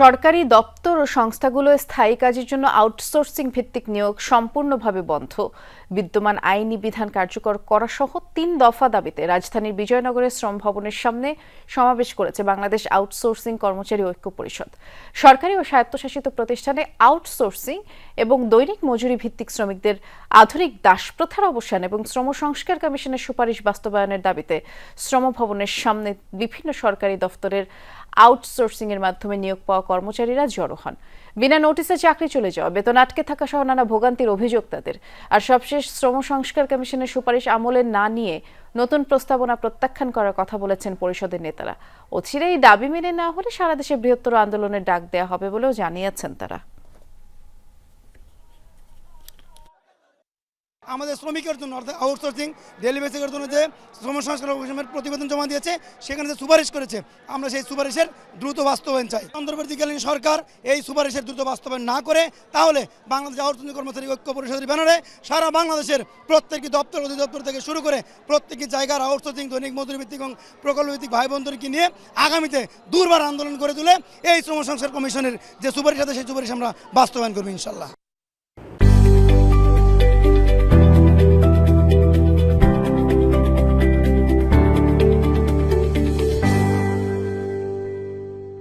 সরকারি দপ্তর ও সংস্থাগুলো স্থায়ী কাজের জন্য আউটসোর্সিং ভিত্তিক নিয়োগ সম্পূর্ণভাবে বন্ধ। বিদ্যমান আইনি বিধান কার্যকর করা সহ তিন দফা দাবিতে রাজধানীর বিজয়নগরের শ্রম ভবনের সামনে সমাবেশ করেছে বাংলাদেশ আউটসোর্সিং কর্মচারী ঐক্য পরিষদ। সরকারি ও স্বায়ত্তশাসিত প্রতিষ্ঠানে আউটসোর্সিং এবং দৈনিক মজুরি ভিত্তিক শ্রমিকদের আধুনিক দাসপ্রথার অবসান এবং শ্রম সংস্কার কমিশনের সুপারিশ বাস্তবায়নের দাবিতে শ্রম ভবনের সামনে বিভিন্ন সরকারি দফতরের আউটসোর্সিং এর মাধ্যমে নিয়োগ পাওয়া কর্মচারীরা জড়ো হন। বিনা নোটিসে চাকরি চলে যাওয়া, বেতন আটকে থাকা সহ নানা ভোগান্তির অভিযোগ তাদের। আর সবশেষ শ্রম সংস্কার কমিশনের সুপারিশ আমলে না নিয়ে নতুন প্রস্তাবনা প্রত্যাখ্যান করার কথা বলেছেন পরিষদের নেতারা। অচিরেই দাবি মেনে না হলে সারা দেশে বৃহত্তর আন্দোলনের ডাক দেওয়া হবে বলেও জানিয়েছেন তারা। আমাদের শ্রমিকের জন্য, অর্থাৎ আউটসোর্সিং ডেলি বেসিকের জন্য যে শ্রম সংস্কার কমিশনের প্রতিবেদন জমা দিয়েছে, সেখানে যে সুপারিশ করেছে, আমরা সেই সুপারিশের দ্রুত বাস্তবায়ন চাই। অন্তর্বর্তীকালীন সরকার এই সুপারিশের দ্রুত বাস্তবায়ন না করে, তাহলে বাংলাদেশ আউটসোর্সিং কর্মচারী ঐক্য পরিষদের ব্যানারে সারা বাংলাদেশের প্রত্যেকটি দপ্তর, অধিদপ্তর থেকে শুরু করে প্রত্যেকটি জায়গার আউটসোর্সিং দৈনিক মজুরি ভিত্তিক এবং প্রকল্প ভিত্তিক ভাই বোনদেরকে নিয়ে আগামীতে দুর্বার আন্দোলন করে তুলে এই শ্রম সংস্কার কমিশনের যে সুপারিশ আছে, সেই সুপারিশ আমরা বাস্তবায়ন করব ইনশাল্লাহ।